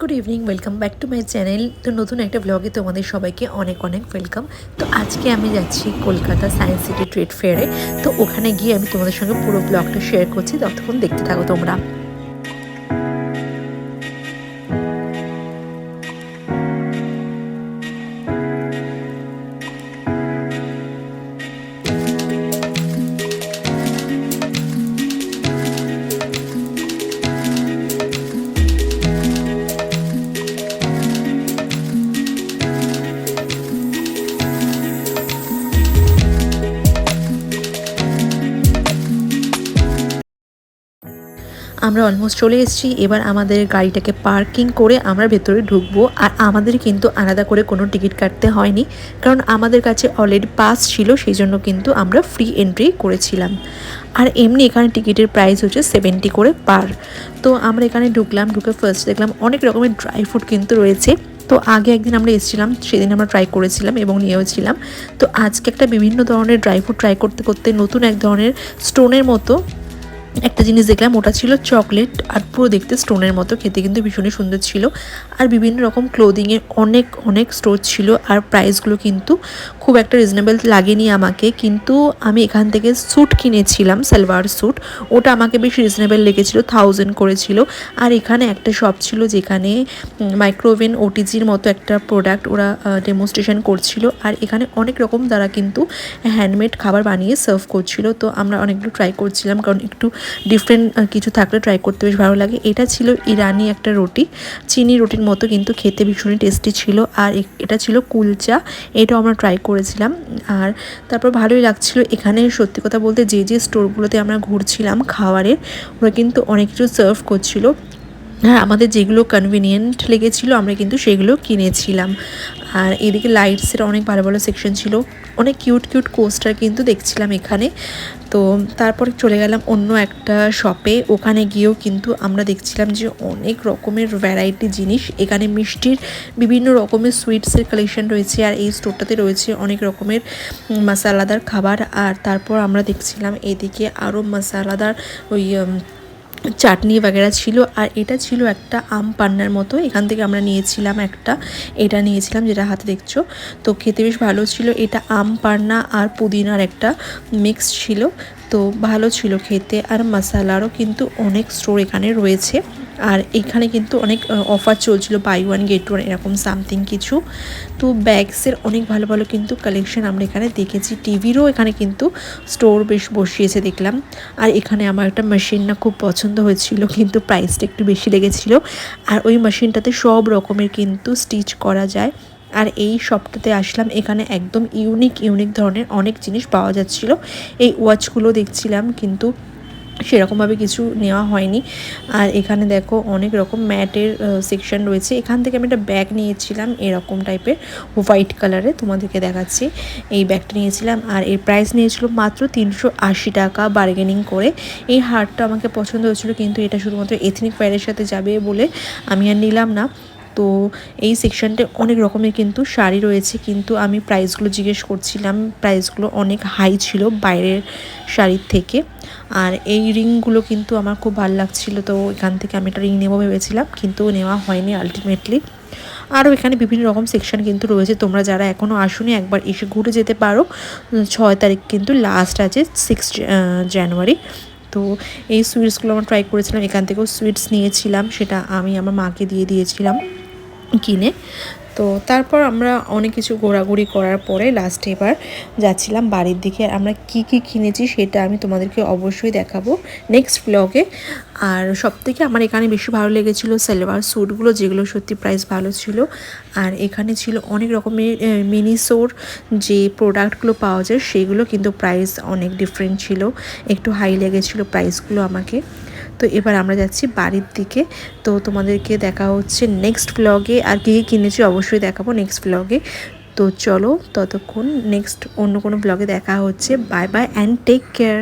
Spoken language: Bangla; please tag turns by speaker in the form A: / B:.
A: Good evening welcome back to my channel তো নতুন একটা ব্লগে তোমাদের সবাইকে অনেক অনেক ওয়েলকাম তো আজকে আমি যাচ্ছি কলকাতা সায়েন্স সিটি ট্রেড ফেয়ারে তো ওখানে গিয়ে আমি তোমাদের সঙ্গে পুরো ব্লগটা শেয়ার করছি। ততক্ষণ দেখতে থাকো তোমরা। আমরা অলমোস্ট চলে এসেছি। এবার আমাদের গাড়িটাকে পার্কিং করে আমরা ভেতরে ঢুকবো। আর আমাদের কিন্তু আলাদা করে কোনো টিকিট কাটতে হয়নি। কারণ আমাদের কাছে অলরেডি পাস ছিল, সেই জন্য কিন্তু আমরা ফ্রি এন্ট্রি করেছিলাম। আর এমনি এখানে টিকিটের প্রাইস হচ্ছে সেভেন্টি করে পার তো আমরা এখানে ঢুকলাম, ঢুকে ফার্স্ট দেখলাম অনেক রকমের ড্রাই ফ্রুট কিন্তু রয়েছে। তো আগে একদিন আমরা এসেছিলাম, সেদিন আমরা ট্রাই করেছিলাম এবং নিয়েওছিলাম। তো আজকে একটা বিভিন্ন ধরনের ড্রাই ফ্রুট ট্রাই করতে করতে নতুন এক ধরনের স্টোনের মতো একটা জিনিস দেখলাম, ওটা ছিল চকলেট আর পুরো দেখতে স্টোনের মতো, খেতে কিন্তু ভীষণই সুন্দর ছিল। আর বিভিন্ন রকম ক্লোদিংয়ের অনেক অনেক স্টোর ছিল আর প্রাইসগুলো কিন্তু খুব একটা রিজনেবল লাগেনি আমাকে। কিন্তু আমি এখান থেকে স্যুট কিনেছিলাম, সালোয়ার স্যুট ওটা আমাকে বেশ রিজনেবল লেগেছিলো থাউজেন্ড করেছিল। আর এখানে একটা শপ ছিল যেখানে মাইক্রোওভেন ওটিজির মতো একটা প্রোডাক্ট ওরা ডেমনস্ট্রেশন করছিল। আর এখানে অনেক রকম তারা কিন্তু হ্যান্ডমেড খাবার বানিয়ে সার্ভ করছিল। তো আমরা অনেকগুলো ট্রাই করছিলাম, কারণ একটু ডিফারেন্ট কিছু থাকলে ট্রাই করতে বেশ ভালো লাগে। এটা ছিল ইরানি একটা রুটি। চিনি রুটির মতো কিন্তু খেতে ভীষণই টেস্টি ছিল। আর এটা ছিল কুলচা। এটাও আমরা ট্রাই করেছিলাম। আর তারপর ভালোই লাগছিল। এখানে সত্যি কথা বলতে যে যে স্টোরগুলোতে আমরা ঘুরছিলাম খাবারের, ওরা কিন্তু অনেক কিছু সার্ভ করছিল। হ্যাঁ আমাদের যেগুলো কনভিনিয়েন্ট লেগেছিলো, আমরা কিন্তু সেগুলো কিনেছিলাম। আর এদিকে লাইটসের অনেক ভালো ভালো সেকশন ছিল। অনেক কিউট কিউট কোস্টার কিন্তু দেখছিলাম এখানে। তো তারপর চলে গেলাম অন্য একটা শপে ওখানে গিয়েও কিন্তু আমরা দেখছিলাম যে অনেক রকমের ভ্যারাইটি জিনিস। এখানে মিষ্টির বিভিন্ন রকমের সুইটসের কালেকশন রয়েছে আর এই স্টোরটাতে রয়েছে অনেক রকমের মশালাদার খাবার। আর তারপর আমরা দেখছিলাম এদিকে আরও মশালাদার ওই চাটনি বাগেরা ছিল, আর এটা ছিল একটা আম পান্নার মতো। এখান থেকে আমরা নিয়েছিলাম একটা, এটা নিয়েছিলাম যেটা হাতে দেখছ। তো খেতে বেশ ভালো ছিল। এটা আম পান্না আর পুদিনার একটা মিক্স ছিল। তো ভালো ছিল খেতে আর মশালারও কিন্তু অনেক স্টোর এখানে রয়েছে। আর এখানে কিন্তু অনেক অফার চলছিল বাই ওয়ান গেট ওয়ান এরকম সামথিং কিছু। তো ব্যাগসের অনেক ভালো ভালো কিন্তু কালেকশন আমরা এখানে দেখেছি। টিভিরও এখানে কিন্তু স্টোর বেশ বসিয়েছে দেখলাম। আর এখানে আমার একটা মেশিন না খুব পছন্দ হয়েছিল, কিন্তু প্রাইসটা একটু বেশি লেগেছিলো। আর ওই মেশিনটাতে সব রকমের কিন্তু স্টিচ করা যায়। আর এই শপটাতে আসলাম, এখানে একদম ইউনিক ইউনিক ধরনের অনেক জিনিস পাওয়া যাচ্ছিল। এই ওয়াচগুলো দেখছিলাম কিন্তু সেরকমভাবে কিছু নেওয়া হয়নি। আর এখানে দেখো অনেক রকম ম্যাটের সেকশন রয়েছে। এখান থেকে আমি একটা ব্যাগ নিয়েছিলাম, এরকম টাইপের হোয়াইট কালারে তোমাদেরকে দেখাচ্ছি। এই ব্যাগটা নিয়েছিলাম আর এর প্রাইস নিয়েছিল মাত্র তিনশো আশি টাকা বার্গেনিং করে। এই হারটা আমাকে পছন্দ হয়েছিল কিন্তু এটা শুধুমাত্র এথনিক প্যারের সাথে যাবে বলে আমি আর নিলাম না। তো এই সেকশনটা অনেক রকমের কিন্তু শাড়ি রয়েছে। কিন্তু আমি প্রাইসগুলো জিজ্ঞেস করছিলাম প্রাইসগুলো অনেক হাই ছিল বাইরের শাড়ির থেকে। আর এই রিংগুলো কিন্তু আমার খুব ভালো লাগছিল, তো এখান থেকে আমি একটা রিং নেব ভেবেছিলাম, কিন্তু নেওয়া হয়নি আলটিমেটলি আরও এখানে বিভিন্ন রকম সেকশন কিন্তু রয়েছে, তোমরা যারা এখনও আসুনি, একবার এসে ঘুরে যেতে পারো। ছয় তারিখ কিন্তু লাস্ট আছে সিক্স জানুয়ারি তো এই সুইটসগুলো আমরা ট্রাই করেছিলাম, এখান থেকেও সুইটস নিয়েছিলাম, সেটা আমি আমার মাকে দিয়ে দিয়েছিলাম। কিনে। তো তারপর আমরা অনেক কিছু ঘোরাঘুরি করার পরে লাস্ট এবার যাচ্ছিলাম বাড়ির দিকে। আমরা কি কি কিনেছি সেটা আমি তোমাদেরকে অবশ্যই দেখাবো নেক্সট ব্লগে আর সব থেকে আমার এখানে বেশি ভালো লেগেছিলো সালোয়ার স্যুটগুলো যেগুলো সত্যি প্রাইস ভালো ছিল। আর এখানে ছিল অনেক রকমের মিনিসোর যে প্রোডাক্টগুলো পাওয়া যায় সেগুলো কিন্তু প্রাইস অনেক ডিফারেন্ট ছিল। একটু হাই লেগেছিলো প্রাইসগুলো আমাকে। তো এবার আমরা যাচ্ছি বাড়ির দিকে। তো তোমাদেরকে দেখা হচ্ছে নেক্সট ব্লগে আর কী কিনেছি অবশ্যই দেখাবো নেক্সট ব্লগে তো চলো ততক্ষণ নেক্সট অন্য কোনো ব্লগে দেখা হচ্ছে। Bye bye and take care